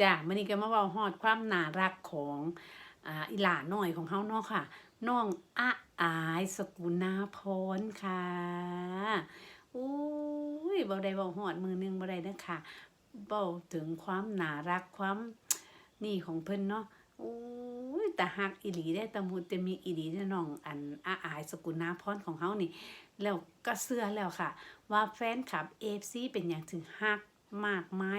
จ้ามันนี้ก็มาเว้าฮอดความน่ารักของอ่าอีหลาน้อยของเฮาเนาะค่ะ น้องอะอายสกุณาพรค่ะอุ้ยบ่ได้เว้าฮอดมือหนึงบ่ได้เด้อค่ะเว้าถึงความน่ารักความนี่ของเพิ่นเนาะอุ้ยแตาฮักอีหลีได้ตะมุตะมีอีหลีเด้น้องอันอะอายสกุณาพรของเฮานี่ แล้วก็เชื่อแล้วค่ะ ว่าแฟนคลับ AFC เป็นอย่างถึงฮัก มากไม้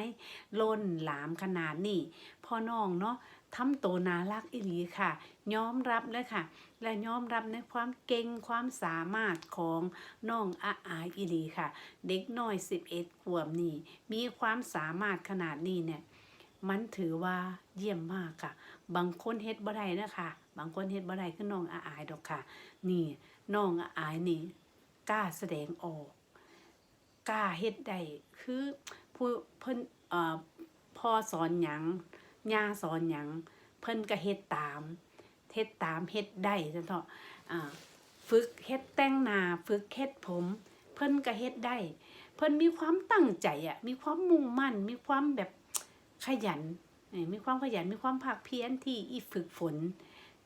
ล้นหลามขนาดนี้พ่อน้องเนาะทำโตนารักอีหลีค่ะยอมรับเลยค่ะ และยอมรับในความเก่งความสามารถของน้องอาอายอีหลีค่ะ เด็กน้อย 11 ขวบนี่ มีความสามารถขนาดนี้เนี่ย มันถือว่าเยี่ยมมากค่ะ บางคนเฮ็ดบ่ได้นะคะบางคนเฮ็ดบ่ได้คือน้องอาอายดอกค่ะ นี่น้องอาอายนี่กล้าแสดงออก กล้าเฮ็ดได้คือผู้เพิ่นเอ่อพ่อสอนหยังย่าสอนหยังเพิ่นก็เฮ็ดตามเฮ็ดตามเฮ็ดได้จังเถาะอ่าฝึกเฮ็ดแต่งหน้าฝึกเฮ็ดผม เพิ่นก็เฮ็ดได้ เพิ่นมีความตั้งใจอะมีความมุ่งมั่น มีความแบบขยันเอ้มีความขยันมีความภาคเพียรที่อีฝึกฝน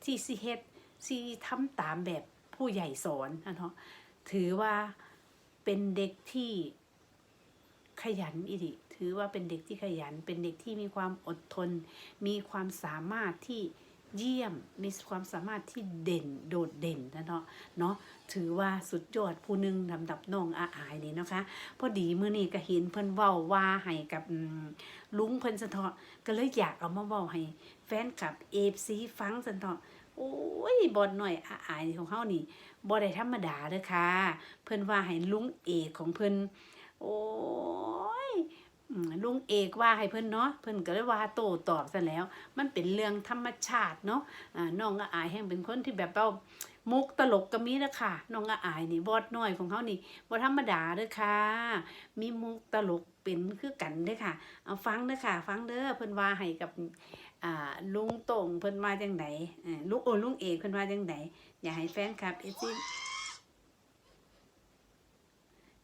ที่สิเฮ็ดสิทำตามแบบผู้ใหญ่สอนนะเนาะถือว่า เป็นเด็กที่ขยันอีดิถือว่าเป็นเด็กที่ขยัน เป็นเด็กที่มีความอดทน มีความสามารถที่เยี่ยม มีความสามารถที่เด่นโดดเด่นนะเนาะ เนาะ ถือว่าสุดยอดผู้หนึ่งลำดับน้องอาอายนี่นะคะ พอดีเมื้อนี้ก็เห็นเพิ่นเว้าว่าให้กับลุงเพิ่นสะเทาะก็เลยอยากเอามาเว้าให้แฟนคลับ FC ฟังสะเทาะ โอ้ยบอดหน่อยอาอายของเฮานี่บ่ได้ธรรมดาเด้อค่ะ เพิ่นว่าให้ลุงเอกของเพิ่นโอ้ยลุงเอกว่าให้เพิ่นเนาะเพิ่นก็เลยว่าโตตอบซะแล้ว มันเป็นเรื่องธรรมชาติเนาะน้องอาอายแห่งเป็นคนที่แบบเว้ามุกตลกก็มีเด้อค่ะน้องอาอายนี่บอดน้อยของเขานี่บ่ธรรมดาเด้อค่ะ มีมุกตลก เป็นคือกันเด้อค่ะ เอาฟังเด้อค่ะ ฟังเด้อเพิ่นว่าให้กับอ่าลุงโต่งเพิ่นว่าจังไดเอ่อลุงโอ้ลุงเอกเพิ่นว่าจังไดอยากให้แฟนคลับ FC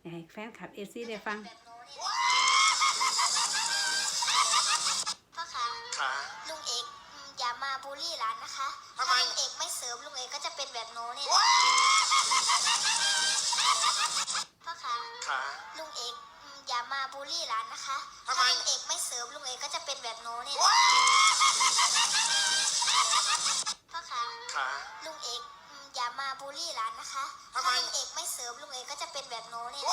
อยากให้แฟนคลับ FC ได้ฟังพ่อคะขาลุงเอกอืมอย่ามาบูลลี่ร้านนะคะทำไมถ้าลุงเอกไม่เสริมลุงเอกก็จะเป็นแบบโน้นเนี่ยพ่อคะขาลุงเอก อืมอย่ามาบูลลี่ร้านนะคะทำไมถ้าลุงเอกไม่เสริมลุงเอกก็จะเป็นแบบโน้นเนี่ยพ่อคะขาลุงเอกอืมอย่ามาบูลลี่ร้านนะคะทำไมถ้าลุงเอกไม่เสริมลุงเอกก็จะเป็นแบบโน้นเนี่ย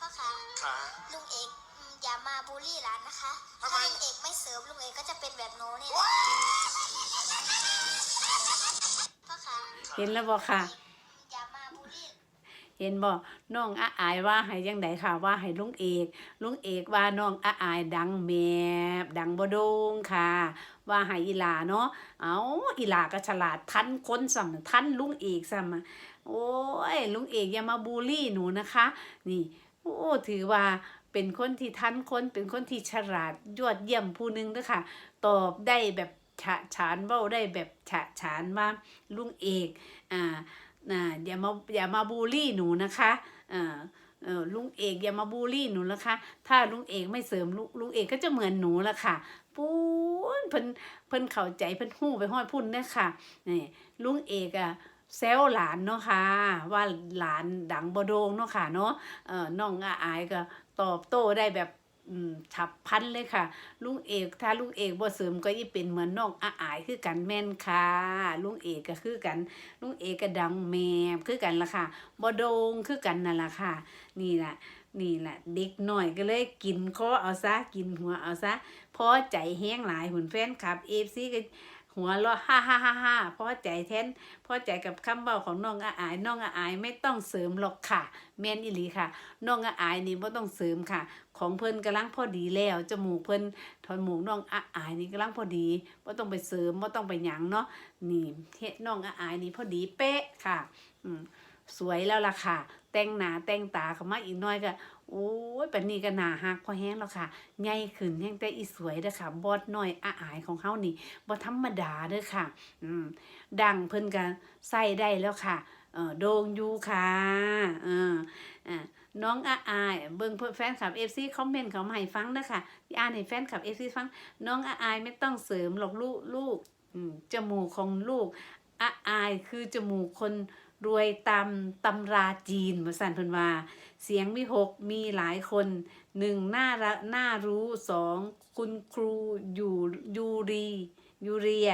พ่อคะขาลุงเอกอืมอย่ามาบูลลี่ร้านนะคะทำไมถ้าลุงเอกไม่เสริมลุงเอกก็จะเป็นแบบโน้นเนี่ยพ่อคะเห็นแล้วบ่ค่ะอย่ามาบูลลี่ เห็นบ่น้องอาอายว่าให้จังไดค่ะ ว่าให้ลุงเอกลุงเอกว่าน้องอาอายดังแมบดังบ่โดงค่ะ ว่าให้อีหลาเนาะเอาอีหลาก็ฉลาดทันคนซ้ำทันลุงเอกซ้ำอะโอ้ยลุงเอกอย่ามาบูลลี่หนูนะคะ นี่โอ้ถือว่าเป็นคนที่ทันคนเป็นคนที่ฉลาดยอดเยี่ยมผู้หนึงเด้อค่ะ ตอบได้แบบฉะฉานเว้าได้แบบฉะฉานว่าลุงเอกอ่า น่ะอย่ามาอย่ามาบูลลี่หนูนะคะอ่าเออลุงเอกอย่ามาบูลลี่หนูนะคะ ถ้าลุงเอกไม่เสริมลุงลุงเอกก็จะเหมือนหนูละค่ะปูนเพิ่นเพิ่นเข้าใจเพิ่นหู้ไปห้อยพุ่นเด้อค่ะนี่ลุงเอกอะแซวหลานเนาะค่ะว่าหลานดังบโดงเนาะค่ะเนาะเออน้องอาอายก็ตอบโต้ได้แบบ ฉับพันเลยค่ะ ลุงเอกถ้าลุงเอกบ่เสริมก็ยิ่เป็นเหมือนน้องอาอายคือกันแม่นค่ะลุงเอกก็คือกันลุงเอกก็ดังแมมคือกันละค่ะบ่โดงคือกันนั่นละค่ะ นี่แหละ นี่แหละเด็กหน่อยก็เลยกินคอเอาซะกินหัวเอาซะพอใจแห้งหลายหุ่นแฟนคลับเอฟซีก็หัวเราะฮ่าฮ่าฮ่าฮ่าพอใจแทนพอใจกับคำเบาของน้องอาอายน้องอาอายไม่ต้องเสริมหรอกค่ะ แม่นอีหลีค่ะน้องอาอายนี่บ่ต้องเสริมค่ะ ของเพิ่นกำลังพอดีแล้วจมูกเพิ่นถอนหมูกน้องอาอายนี่กำลังพอดีบ่ต้องไปเสริมบ่ต้องไปหยังเนาะนี่เฮ็ดน้องอาอายนี่พอดีเป๊ะค่ะ อืม สวยแล้วล่ะค่ะ แต่งหน้าแต่งตาเข้ามาอีกหน่อยก็โอ้ยปานนี้ก็หนาฮักพอแห้งแล้วค่ะใหญ่ขึ้นแห้งแต่อีสวยเด้อค่ะ บอดน้อยอาอายของเฮานี่บ่ธรรมดาเด้อค่ะ อืมดังเพิ่นก็ใส่ได้แล้วค่ะ เออโด่งอยู่ค่ะเอออ่าน้องอาอายเบิ่งเพื่อนแฟนคลับ FC คอมเมนต์เขามาให้ฟังนะคะที่อ่านให้แฟนคลับ FC ฟัง น้องอาอายไม่ต้องเสริมหรอกลูกลูกอืมจมูกของลูกอาอายคือจมูกคน รวยตามตำราจีนมาสั่นเพิ่นว่า เสียงวิหกมีหลายคนหนึ่งน่ารักน่ารู้สองคุณครูอยู่ยูรียูเรีย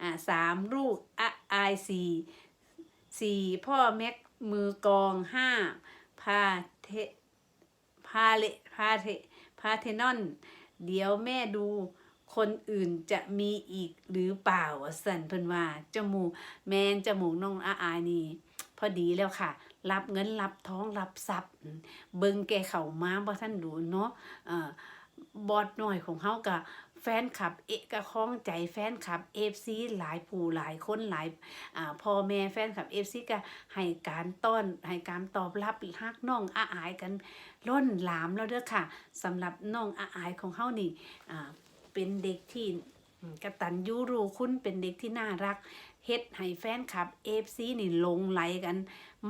อ่าสามลูกอาอสี่สี่พ่อแม็กมือกองห้าพาเทพาเลพาเทพาเทนอน เดี๋ยวแม่ดู คนอื่นจะมีอีกหรือเปล่าสันเพิ่นว่าจมูกแมนจมูกน้องอาอายนี่พอดีแล้วค่ะ รับเงินรับท้องรับทรัพย์ เบิ่งแกเข้ามาบ่ท่านดูเนาะเอ่อบอดหน่อยของเฮากับแฟนคลับเอะกะข้องใจแฟนคลับ FC หลายผู้หลายคนหลายอ่าพ่อแม่แฟนคลับ FC ก็ให้การต้อนให้การตอบรับฮักน้องอาอายกันล้นหลามแล้วเด้อค่ะสำหรับน้องอาอายของเฮานี่อ่า เป็นเด็กที่กระตันยูรูคุณเป็นเด็กที่น่ารักเฮ็ดให้แฟนคลับเอฟซีนี่ลงไหลกัน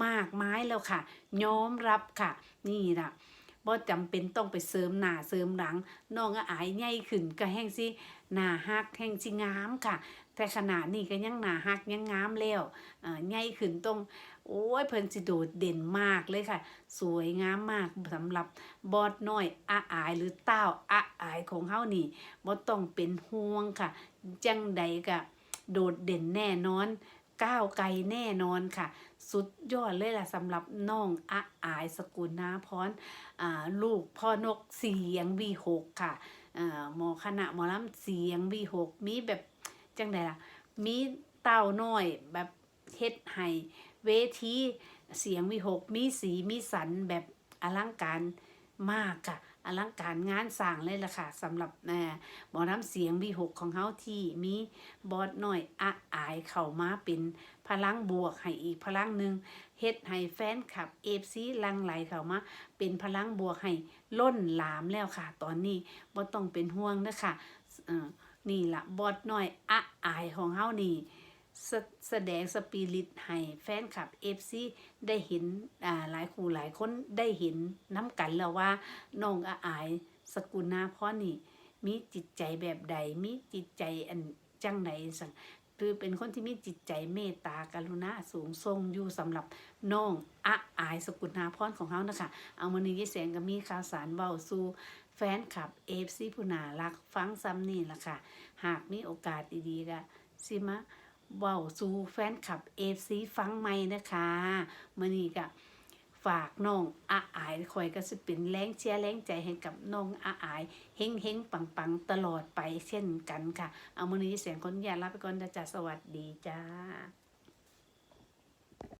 มากมายแล้วค่ะยอมรับค่ะ นี่ล่ะบ่จำเป็นต้องไปเสริมหน้าเสริมหลังน้องก็อายใหญ่ขึ้นก็แห้งสิหน้าฮักแห้งสิงามค่ะ แต่ขนาดนี้ก็ยังหนาฮักยังงามแล้วเอ่อใหญ่ขึ้นต้องโอ้ยเพิ่นสิโดดเด่นมากเลยค่ะ สวยงามมากสำหรับบอดน้อยอาอายหรือเต้าอาอายของเฮานี่บ่ต้องเป็นห่วงค่ะ จังใดก็โดดเด่นแน่นอนก้าวไกลแน่นอนค่ะ สุดยอดเลยล่ะสำหรับน้องอาอายสกุลนาพรอ่าลูกพ่อนกเสียงวีหกค่ะอ่าหมอคณะหมอลำเสียงวีหกมีแบบ จังใดล่ะ มีเต้าน้อยแบบเฮ็ดให้เวทีเสียงวีหกมีสีมีสันแบบอลังการมากค่ะอลังการงานสร้างเลยล่ะค่ะสำหรับเอ่อหมอลำเสียงวีหกของเฮาที่มีบอสน้อยอาอายเข้ามาเป็นพลังบวกให้อีกพลังหนึ่งเฮ็ดให้แฟนคลับเอฟซีลังไหลเข้ามาเป็นพลังบวกให้ล้นหลามแล้วค่ะ ตอนนี้บ่ต้องเป็นห่วงนะคะออ นี่ละบอสน้อยอาอายของเฮานี่แสแสดงสปิริตให้แฟนคลับ FC ได้เห็นอ่าหลายคู่หลายคนได้เห็นน้ำกันแล้วว่าน้องอาอายสกุลนาพรนี่ มีจิตใจแบบใด มีจิตใจอันจังไหนสังคือเป็นคนที่มีจิตใจเมตตากรุณาสูงส่งอยู่สำหรับน้องอาอายสกุลนาพรของเขานะคะ เอามานี้ยี่แสงก็มีข่าวสารเบาสู่ แฟนคลับเอฟซีผู้นารักฟังซ้ำนี่ละค่ะ หากมีโอกาสดีๆก็สิมาเบาสู่แฟนคลับเอฟซีฟังใหม่นะคะมื่อนี้ก็ฝากน้องอาอายคอยก็สิเป็นแรงเชียร์แรงใจให้กับน้องอาอายเฮงเฮงปังปังตลอดไปเช่นกันค่ะ เอามือนี้เสียงคนอยาลาไปก่อนนะจ๊ะสวัสดีจ้า